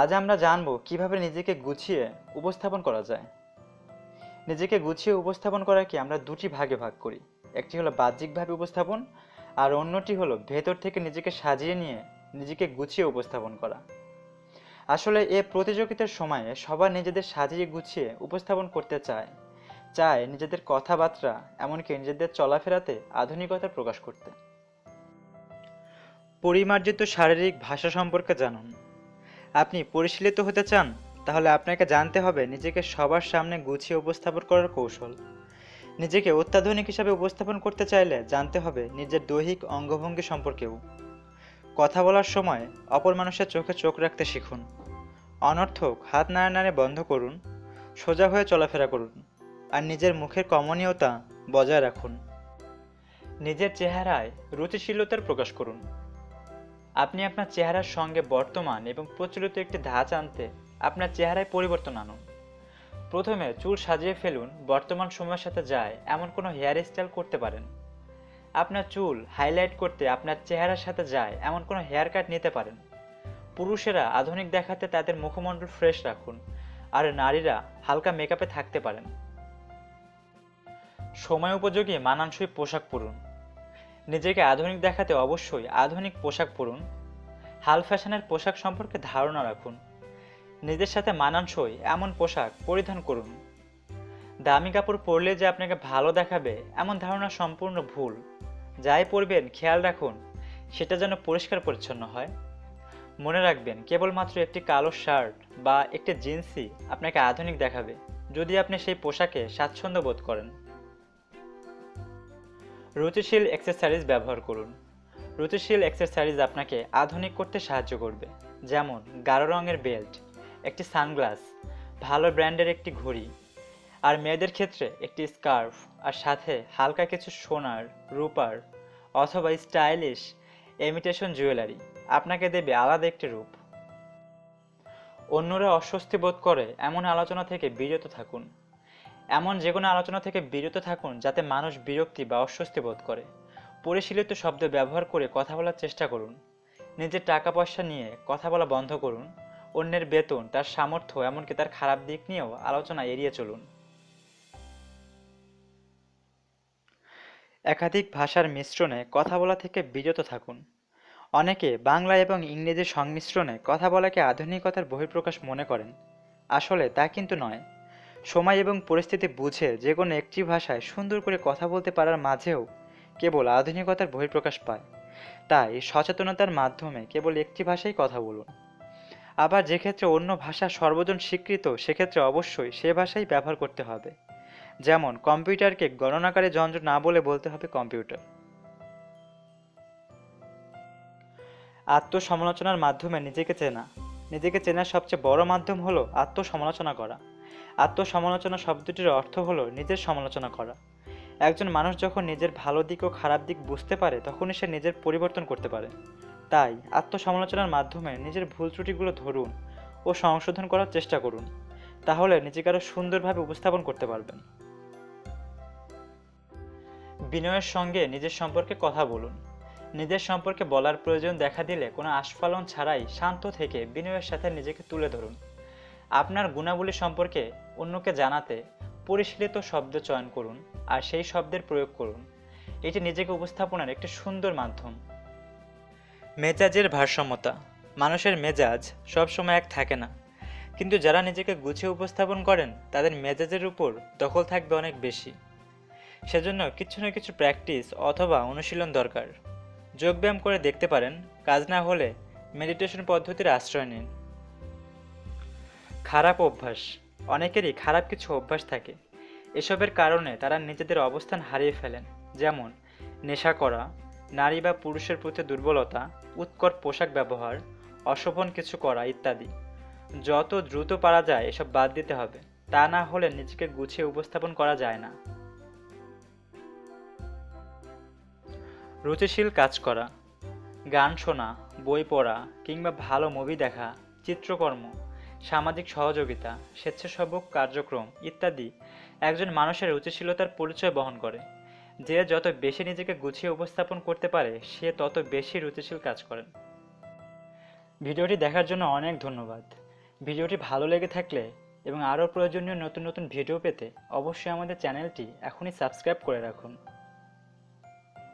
আজ আমরা জানব কীভাবে নিজেকে গুছিয়ে উপস্থাপন করা যায়। নিজেকে গুছিয়ে উপস্থাপন করাকে আমরা দুটি ভাগে ভাগ করি। একটি হলো বাহ্যিকভাবে উপস্থাপন, আর অন্যটি হলো ভেতর থেকে নিজেকে সাজিয়ে নিয়ে নিজেকে গুছিয়ে উপস্থাপন করা। আসলে এ প্রতিযোগিতার সময়ে সবার নিজেদের সাজিয়ে গুছিয়ে উপস্থাপন করতে চায়। চায় নিজেদের কথাবার্তা, এমনকি নিজেদের চলাফেরাতে আধুনিকতা প্রকাশ করতে। পরিমার্জিত শারীরিক ভাষা সম্পর্কে জানুন। আপনি পরিশীলিত হতে চান, তাহলে আপনাকে জানতে হবে নিজেকে সবার সামনে গুছিয়ে উপস্থাপন করার কৌশল। নিজেকে অত্যাধুনিক হিসাবে উপস্থাপন করতে চাইলে জানতে হবে নিজের দৈহিক অঙ্গভঙ্গি সম্পর্কেও। কথা বলার সময় অপর মানুষের চোখে চোখ রাখতে শিখুন। অনর্থক হাত নাড়ানাড়ে বন্ধ করুন, সোজা হয়ে চলাফেরা করুন, আর নিজের মুখের কমনীয়তা বজায় রাখুন। নিজের চেহারায় রুচিশীলতার প্রকাশ করুন। আপনি আপনার চেহারার সঙ্গে বর্তমান এবং প্রচলিত একটি ধাঁচ আনতে আপনার চেহারায় পরিবর্তন আনুন। প্রথমে চুল সাজিয়ে ফেলুন, বর্তমান সময়ের সাথে যায়, এমন কোনো হেয়ার স্টাইল করতে পারেন। আপনার চুল হাইলাইট করতে আপনার চেহারার সাথে যায়, এমন কোনো হেয়ার কাট নিতে পারেন। পুরুষেরা আধুনিক দেখাতে তাদের মুখমণ্ডল ফ্রেশ রাখুন, আর নারীরা হালকা মেকআপে থাকতে পারেন। সময় উপযোগী মানানসই পোশাক পরুন। নিজেকে আধুনিক দেখাতে অবশ্যই আধুনিক পোশাক পরুন। হাল ফ্যাশনের পোশাক সম্পর্কে ধারণা রাখুন। নিজের সাথে মানানসই এমন পোশাক পরিধান করুন। দামি কাপড় পরলে যে আপনাকে ভালো দেখাবে এমন ধারণা সম্পূর্ণ ভুল। যাই পরবেন, খেয়াল রাখুন, সেটা যেন পরিষ্কার পরিচ্ছন্ন হয়। মনে রাখবেন, কেবলমাত্র একটি কালো শার্ট বা একটি জিন্সই আপনাকে আধুনিক দেখাবে। যদি আপনি সেই পোশাকে স্বাচ্ছন্দ্য বোধ করেন। রুচিশীল অ্যাক্সেসরিজ ব্যবহার করুন। রুচিশীল অ্যাক্সেসরিজ আপনাকে আধুনিক করতে সাহায্য করবে, যেমন গাঢ় রঙের বেল্ট একটি সানগ্লাস ভালো ব্র্যান্ডের একটি ঘড়ি, আর মেয়েদের ক্ষেত্রে একটি স্কার্ফ আর সাথে হালকা কিছু সোনার, রূপার, অথবা স্টাইলিশ এমিটেশন জুয়েলারি আপনাকে দেবে আলাদা একটি রূপ। অন্যরা অস্বস্তি বোধ করে এমন আলোচনা থেকে বিরত থাকুন। এমন যে কোনো আলোচনা থেকে বিরত থাকুন যাতে মানুষ বিরক্তি বা অস্বস্তি বোধ করে। পরিশীলিত শব্দ ব্যবহার করে কথা বলার চেষ্টা করুন। নিজের টাকা পয়সা নিয়ে কথা বলা বন্ধ করুন। অন্যের বেতন, তার সামর্থ্য, এমনকি তার খারাপ দিক নিয়েও আলোচনা এড়িয়ে চলুন। একাধিক ভাষার মিশ্রণে কথা বলা থেকে বিরত থাকুন। অনেকে বাংলা এবং ইংরেজির সংমিশ্রণে কথা বলাকে আধুনিকতার বহিঃপ্রকাশ মনে করেন। আসলে তা কিন্তু নয়। সময় এবং পরিস্থিতি বুঝে যে কোনো একটি ভাষায় সুন্দর করে কথা বলতে পারার মাঝেও কেবল আধুনিকতার বহিঃপ্রকাশ পায়। তাই সচেতনতার মাধ্যমে কেবল একটি ভাষায় কথা বলুন। আবার যে ক্ষেত্রে অন্য ভাষা সর্বজন স্বীকৃত, সেক্ষেত্রে অবশ্যই সে ভাষাই ব্যবহার করতে হবে। যেমন কম্পিউটারকে গণনাকারী যন্ত্র না বলে বলতে হবে কম্পিউটার। আত্মসমালোচনার মাধ্যমে নিজেকে চেনা। নিজেকে চেনার সবচেয়ে বড় মাধ্যম হলো আত্মসমালোচনা করা। আত্মসমালোচনা শব্দটির অর্থ হলো নিজের সমালোচনা করা। একজন মানুষ যখন নিজের ভালো দিক ও খারাপ দিক বুঝতে পারে, তখনই সে নিজের পরিবর্তন করতে পারে। তাই আত্মসমালোচনার মাধ্যমে নিজের ভুল ত্রুটিগুলো ধরুন ও সংশোধন করার চেষ্টা করুন। তাহলে নিজেকে আরও সুন্দরভাবে উপস্থাপন করতে পারবেন। বিনয়ের সঙ্গে নিজের সম্পর্কে কথা বলুন। নিজের সম্পর্কে বলার প্রয়োজন দেখা দিলে কোনো আস্ফালন ছাড়াই শান্ত থেকে বিনয়ের সাথে নিজেকে তুলে ধরুন। আপনার গুণাবলী সম্পর্কে অন্যকে জানাতে পরিশীলিত শব্দ চয়ন করুন আর সেই শব্দের প্রয়োগ করুন। এটি নিজেকে উপস্থাপনার একটি সুন্দর মাধ্যম। মেজাজের ভারসাম্যতা। মানুষের মেজাজ সবসময় এক থাকে না। কিন্তু যারা নিজেকে গুছিয়ে উপস্থাপন করেন, তাদের মেজাজের উপর দখল থাকবে অনেক বেশি। সেজন্য কিছু না কিছু প্র্যাকটিস অথবা অনুশীলন দরকার। যোগব্যায়াম করে দেখতে পারেন, কাজ না হলে মেডিটেশন পদ্ধতির আশ্রয় নিন। খারাপ অভ্যাস। অনেকেরই খারাপ কিছু অভ্যাস থাকে। এসবের কারণে তারা নিজেদের অবস্থান হারিয়ে ফেলেন। যেমন, নেশা করা, নারী বা পুরুষের প্রতি দুর্বলতা, উৎকট পোশাক ব্যবহার, অশোভন কিছু করা ইত্যাদি। যত দ্রুত পারা যায়, এসব বাদ দিতে হবে। তা না হলে নিজেকে গুছিয়ে উপস্থাপন করা যায় না। রুচিশীল কাজ করা। গান শোনা, বই পড়া কিংবা ভালো মুভি দেখা, চিত্রকর্ম সামাজিক সহযোগিতা, স্বেচ্ছাসেবক কার্যক্রম ইত্যাদি একজন মানুষের রুচিশীলতার পরিচয় বহন করে। যে যত বেশি নিজেকে গুছিয়ে উপস্থাপন করতে পারে, সে তত বেশি রুচিশীল কাজ করেন। ভিডিওটি দেখার জন্য অনেক ধন্যবাদ। ভিডিওটি ভালো লেগে থাকলে এবং আরও প্রয়োজনীয় নতুন নতুন ভিডিও পেতে অবশ্যই আমাদের চ্যানেলটি এখনই সাবস্ক্রাইব করে রাখুন।